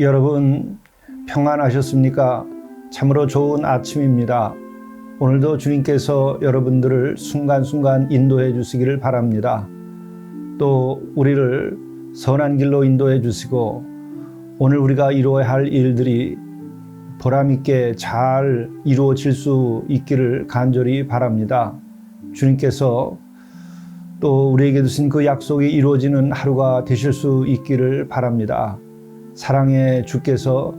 여러분 평안하셨습니까? 참으로 좋은 아침입니다. 오늘도 주님께서 여러분들을 순간순간 인도해 주시기를 바랍니다. 또 우리를 선한 길로 인도해 주시고 오늘 우리가 이루어야 할 일들이 보람 있게 잘 이루어질 수 있기를 간절히 바랍니다. 주님께서 또 우리에게 주신 그 약속이 이루어지는 하루가 되실 수 있기를 바랍니다. 사랑의 주께서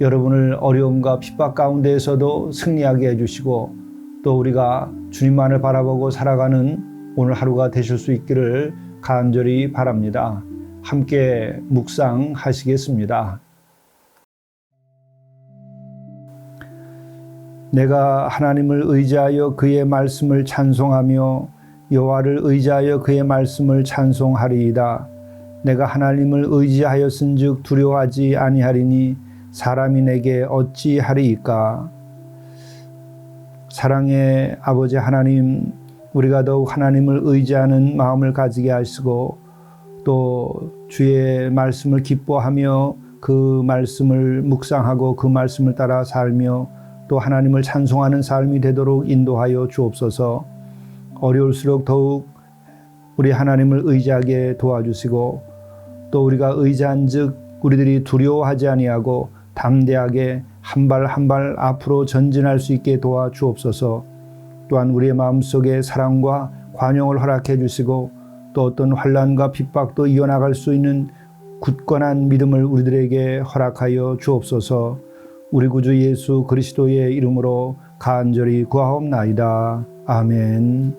여러분을 어려움과 핍박 가운데에서도 승리하게 해주시고 또 우리가 주님만을 바라보고 살아가는 오늘 하루가 되실 수 있기를 간절히 바랍니다. 함께 묵상하시겠습니다. 내가 하나님을 의지하여 그의 말씀을 찬송하며 여호와를 의지하여 그의 말씀을 찬송하리이다. 내가 하나님을 의지하였은즉 두려워하지 아니하리니 사람이 내게 어찌하리이까. 사랑의 아버지 하나님, 우리가 더욱 하나님을 의지하는 마음을 가지게 하시고 또 주의 말씀을 기뻐하며 그 말씀을 묵상하고 그 말씀을 따라 살며 또 하나님을 찬송하는 삶이 되도록 인도하여 주옵소서. 어려울수록 더욱 우리 하나님을 의지하게 도와주시고 또 우리가 의지한즉 우리들이 두려워하지 아니하고 담대하게 한 발 한 발 앞으로 전진할 수 있게 도와주옵소서. 또한 우리의 마음속에 사랑과 관용을 허락해 주시고 또 어떤 환란과 핍박도 이어나갈 수 있는 굳건한 믿음을 우리들에게 허락하여 주옵소서. 우리 구주 예수 그리스도의 이름으로 간절히 구하옵나이다. 아멘.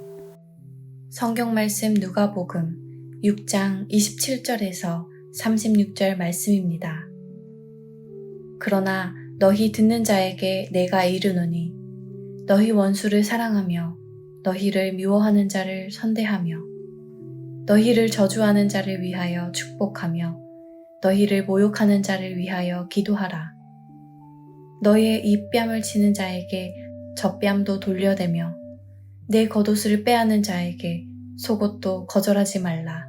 성경 말씀 누가복음 6장 27절에서 36절 말씀입니다. 그러나 너희 듣는 자에게 내가 이르노니 너희 원수를 사랑하며 너희를 미워하는 자를 선대하며 너희를 저주하는 자를 위하여 축복하며 너희를 모욕하는 자를 위하여 기도하라. 너희의 입뺨을 치는 자에게 젖뺨도 돌려대며 내 겉옷을 빼앗는 자에게 속옷도 거절하지 말라.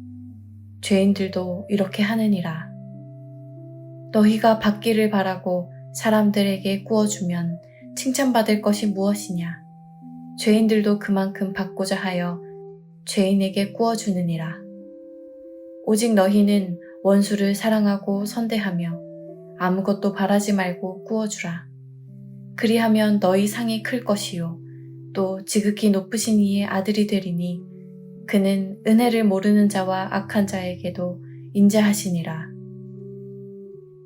죄인들도 이렇게 하느니라. 너희가 받기를 바라고 사람들에게 구워주면 칭찬받을 것이 무엇이냐? 죄인들도 그만큼 받고자 하여 죄인에게 구워주느니라. 오직 너희는 원수를 사랑하고 선대하며 아무것도 바라지 말고 구워주라. 그리하면 너희 상이 클 것이요. 또 지극히 높으신 이의 아들이 되리니 그는 은혜를 모르는 자와 악한 자에게도 인자하시니라.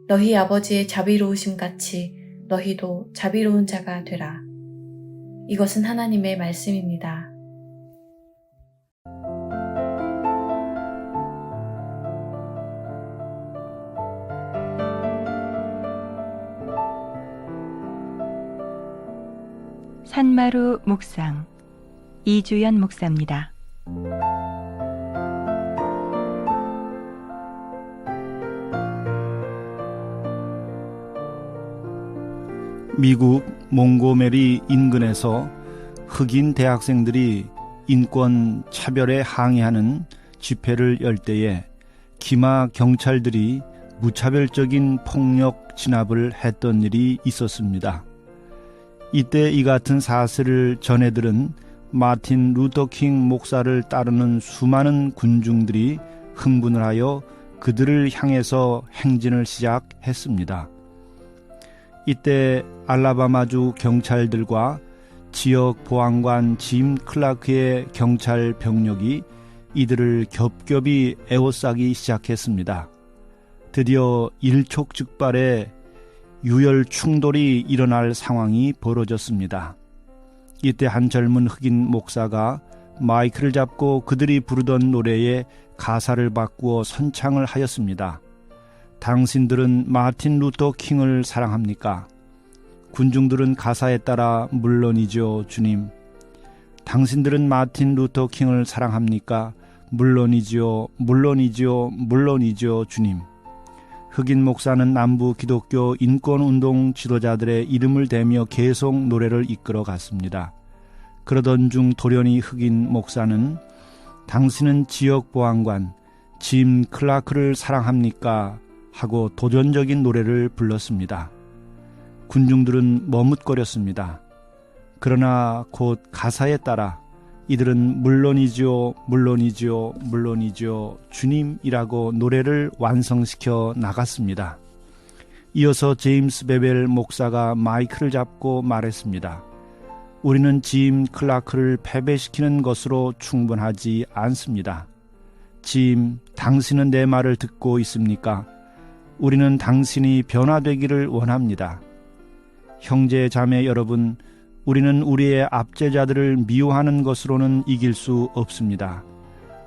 너희 아버지의 자비로우심 같이 너희도 자비로운 자가 되라. 이것은 하나님의 말씀입니다. 산마루 묵상 이주연 목사입니다. 미국 몽고메리 인근에서 흑인 대학생들이 인권 차별에 항의하는 집회를 열 때에 기마 경찰들이 무차별적인 폭력 진압을 했던 일이 있었습니다. 이때 이 같은 사실을 전해 들은 마틴 루터킹 목사를 따르는 수많은 군중들이 흥분을 하여 그들을 향해서 행진을 시작했습니다. 이때 알라바마주 경찰들과 지역 보안관 짐 클라크의 경찰 병력이 이들을 겹겹이 에워싸기 시작했습니다. 드디어 일촉즉발의 유혈 충돌이 일어날 상황이 벌어졌습니다. 이때 한 젊은 흑인 목사가 마이크를 잡고 그들이 부르던 노래에 가사를 바꾸어 선창을 하였습니다. 당신들은 마틴 루터 킹을 사랑합니까? 군중들은 가사에 따라 물론이죠, 주님. 당신들은 마틴 루터 킹을 사랑합니까? 물론이지요, 물론이지요, 물론이지요, 주님. 흑인 목사는 남부 기독교 인권운동 지도자들의 이름을 대며 계속 노래를 이끌어 갔습니다. 그러던 중 돌연히 흑인 목사는 당신은 지역 보안관 짐 클라크를 사랑합니까? 하고 도전적인 노래를 불렀습니다. 군중들은 머뭇거렸습니다. 그러나 곧 가사에 따라 이들은 물론이지요, 물론이지요, 물론이지요, 주님이라고 노래를 완성시켜 나갔습니다. 이어서 제임스 베벨 목사가 마이크를 잡고 말했습니다. 우리는 짐 클라크를 패배시키는 것으로 충분하지 않습니다. 짐, 당신은 내 말을 듣고 있습니까? 우리는 당신이 변화되기를 원합니다. 형제 자매 여러분, 우리는 우리의 압제자들을 미워하는 것으로는 이길 수 없습니다.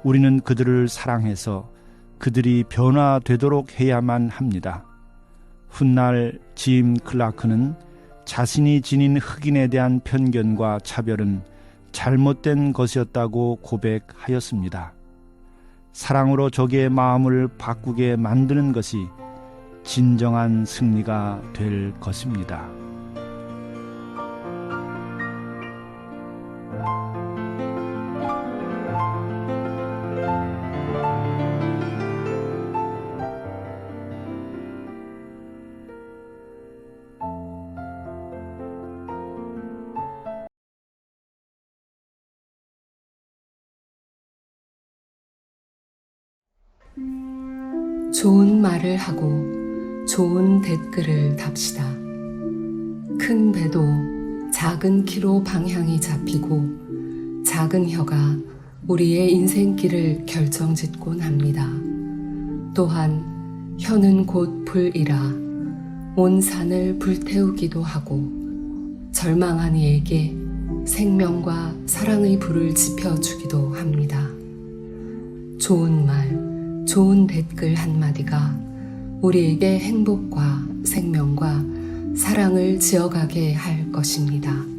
우리는 그들을 사랑해서 그들이 변화되도록 해야만 합니다. 훗날 짐 클라크는 자신이 지닌 흑인에 대한 편견과 차별은 잘못된 것이었다고 고백하였습니다. 사랑으로 적의 마음을 바꾸게 만드는 것이 진정한 승리가 될 것입니다. 좋은 말을 하고 좋은 댓글을 답시다. 큰 배도 작은 키로 방향이 잡히고 작은 혀가 우리의 인생길을 결정짓곤 합니다. 또한 혀는 곧 불이라 온 산을 불태우기도 하고 절망한 이에게 생명과 사랑의 불을 지펴주기도 합니다. 좋은 말, 좋은 댓글 한마디가 우리에게 행복과 생명과 사랑을 지어가게 할 것입니다.